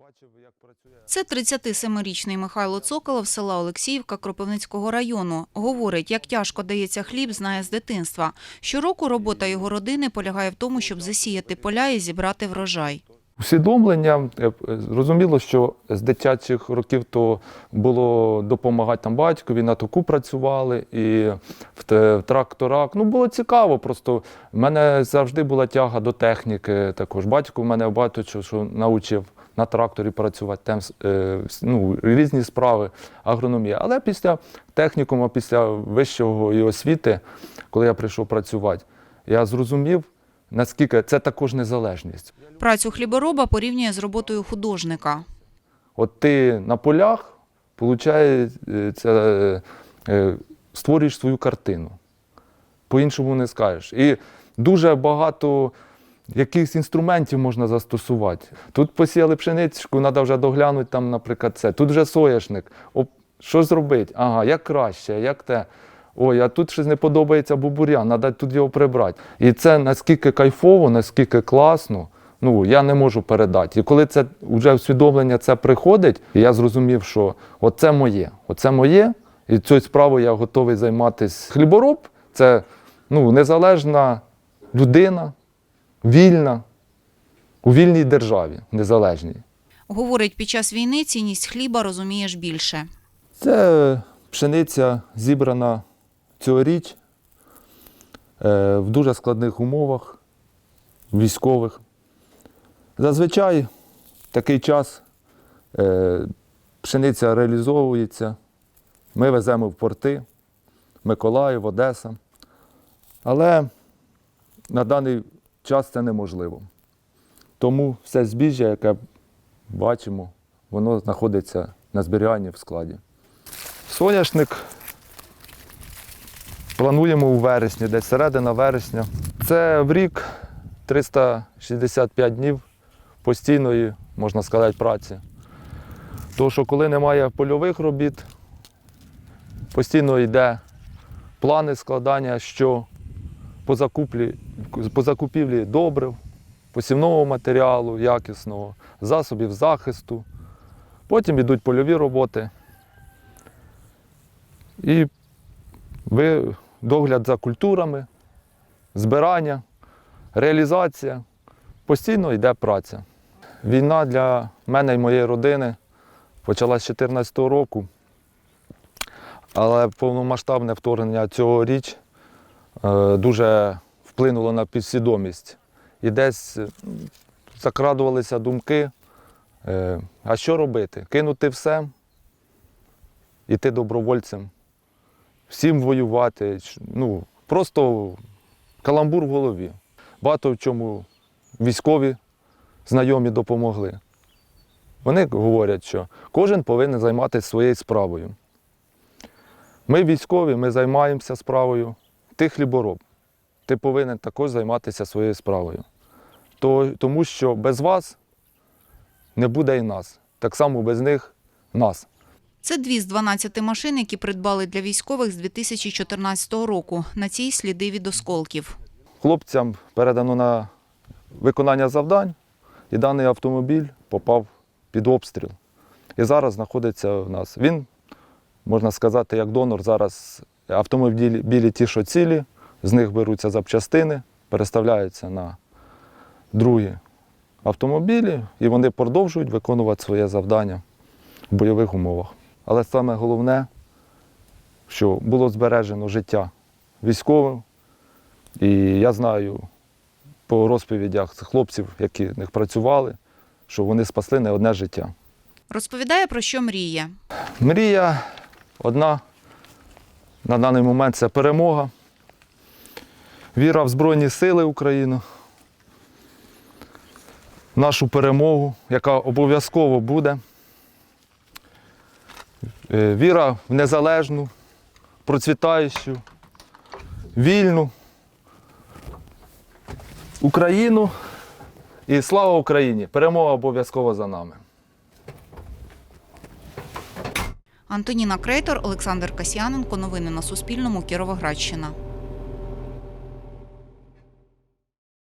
Бачив, як працює. Це 37-річний Михайло Цоколов з села Олексіївка Кропивницького району. Говорить, як тяжко дається хліб, знає з дитинства. Щороку робота його родини полягає в тому, щоб засіяти поля і зібрати врожай. Усвідомлення е, зрозуміло, що з дитячих років то було допомагати там батькові, на току працювали і в, в тракторах. Ну було цікаво. Просто в мене завжди була тяга до техніки. Також батько в мене багато чого що навчив на тракторі працювати, там е, ну, різні справи, агрономія. Але після технікуму, після вищого і освіти, коли я прийшов працювати, я зрозумів, наскільки це також незалежність. Працю хлібороба порівнює з роботою художника. От ти на полях, виходить, е, створюєш свою картину. По-іншому не скажеш. І дуже багато якихось інструментів можна застосувати. Тут посіяли пшеничку, треба вже доглянути, там, наприклад, це. Тут вже соняшник. Оп, що зробити? Ага, як краще, як те. Ой, а тут щось не подобається бубурян, треба тут його прибрати. І це наскільки кайфово, наскільки класно, ну я не можу передати. І коли це вже усвідомлення це приходить, я зрозумів, що оце моє, оце моє, і цією справою я готовий займатися. Хлібороб це ну, незалежна людина, вільна, у вільній державі, незалежній. Говорить, під час війни цінність хліба розумієш більше. Це пшениця зібрана цьогоріч е, в дуже складних умовах військових. Зазвичай такий час е, пшениця реалізовується. Ми веземо в порти Миколаїв, Одеса. Але на даний час це неможливо. Тому все збіжжя, яке бачимо, воно знаходиться на зберіганні в складі. Соняшник плануємо у вересні, десь середина вересня. Це в рік 365 днів постійної, можна сказати, праці. Тому що коли немає польових робіт, постійно йде плани складання, що по, закуплі, по закупівлі добрив, посівного матеріалу якісного, засобів захисту. Потім йдуть польові роботи. І догляд за культурами, збирання, реалізація. Постійно йде праця. Війна для мене і моєї родини почалась з 2014 року, але повномасштабне вторгнення цього річ е, дуже вплинуло на підсвідомість. І десь е, закрадувалися думки, е, а що робити? Кинути все, іти добровольцем всім воювати. Ну, просто каламбур в голові. Багато в чому військові знайомі допомогли. Вони говорять, що кожен повинен займатися своєю справою. Ми військові, ми займаємося справою. Ти хлібороб. Ти повинен також займатися своєю справою. То, тому що без вас не буде і нас. Так само без них нас. Це дві з 12 машин, які придбали для військових з 2014 року. На цій сліди від осколків. Хлопцям передано на виконання завдань, і даний автомобіль попав під обстріл. І зараз знаходиться в нас. Він, можна сказати, як донор. Зараз автомобілі білі ті, що цілі, з них беруться запчастини, переставляються на другі автомобілі, і вони продовжують виконувати своє завдання в бойових умовах. Але саме головне, що було збережено життя військовим, і я знаю по розповідях хлопців, які в них працювали, що вони спасли не одне життя. Розповідає, про що мріє. Мрія одна на даний момент це перемога, віра в Збройні Сили України, нашу перемогу, яка обов'язково буде. Е, Віра в незалежну, процвітаючу, вільну Україну і слава Україні! Перемога обов'язково за нами. Антоніна Крейтор, Олександр Касьяненко. Новини на Суспільному. Кіровоградщина.